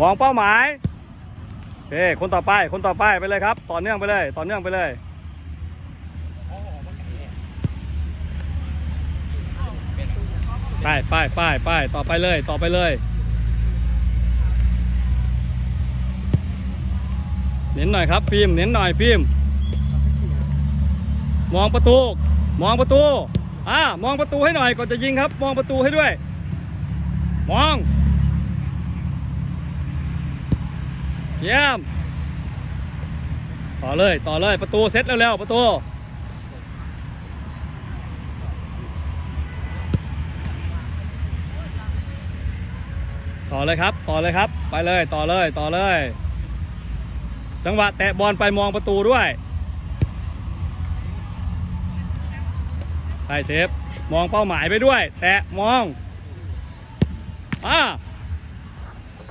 มองเป้าหมายโอเคคนต่อไปคนต่อไปไปเลยครับ ต่อเนื่องไปเลย ต่อเนื่องไปเลยไปไปไปไปต่อไปเลย ต่อไปเลยเน้นหน่อยครับฟิล์มเน้นหน่อยฟิล์มมองประตู มองประตูอ่ามองประตูให้หน่อยก่อนจะยิงครับ มองประตูให้ด้วย มอง เยี่ยม ต่อเลย ต่อเลย ประตูเซ็ตเร็วๆ ประตู ต่อเลยครับ ต่อเลยครับ ไปเลย ต่อเลย ต่อเลย จังหวะแตะบอลไปมองประตูด้วยใช่เซฟ มองเป้าหมายไปด้วย แตะ มอง อ่า